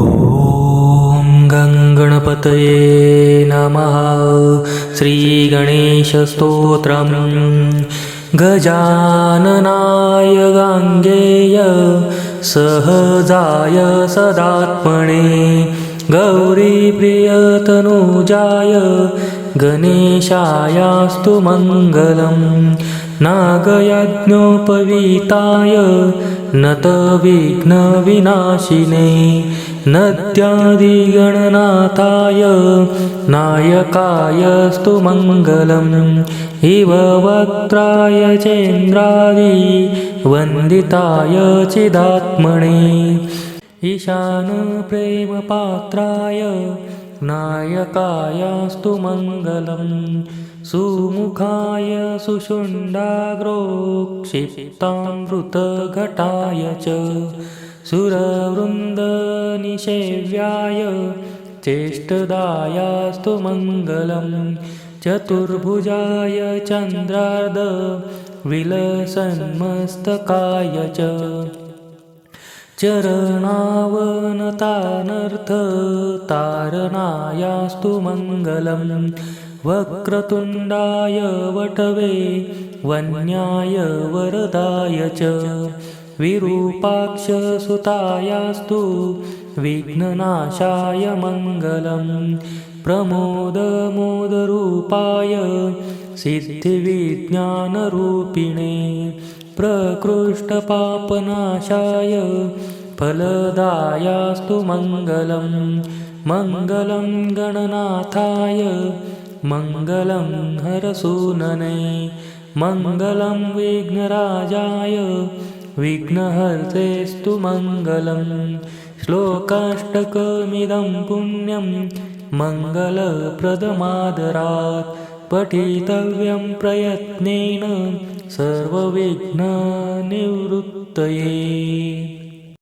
ॐ गङ्गणपतये नमः। श्रीगणेशस्तोत्रम् गजाननाय गाङ्गेय सहजाय सदात्मने गौरीप्रियतनुजाय गणेशायास्तु मङ्गलम् नागयज्ञोपवीताय नतविघ्नविनाशिने नद्यादिगणनाथाय नायकायस्तु मङ्गलम् इव वक्त्राय चेन्द्रादि वन्दिताय चिदात्मने। ईशानप्रेमपात्राय नायकायास्तु मङ्गलम् सुमुखाय सुषुण्डाग्रोक्षिप्तामृतघटाय च सुरवृन्दनिषेव्याय चेष्टदायास्तु मङ्गलम् चतुर्भुजाय चन्द्रार्ध विलसन्मस्तकाय च चरणावनतानर्थ तारणायास्तु मङ्गलम्। वक्रतुण्डाय वटवे वन्याय वरदाय च। विरूपाक्षसुतायास्तु विघ्ननाशाय मङ्गलम्। प्रमोदमोदरूपाय सिद्धिविज्ञानरूपिणे प्रकृष्टपापनाशाय फलदायास्तु मङ्गलं। मङ्गलं गणनाथाय मङ्गलं हरसूनने। मङ्गलं विघ्नराजाय विघ्नहर्तेस्तु मङ्गलं। श्लोकाष्टकमिदं पुण्यं मङ्गलप्रदमादरात्। पठितव्यं प्रयत्नेन सर्वविघ्ननिवृत्तये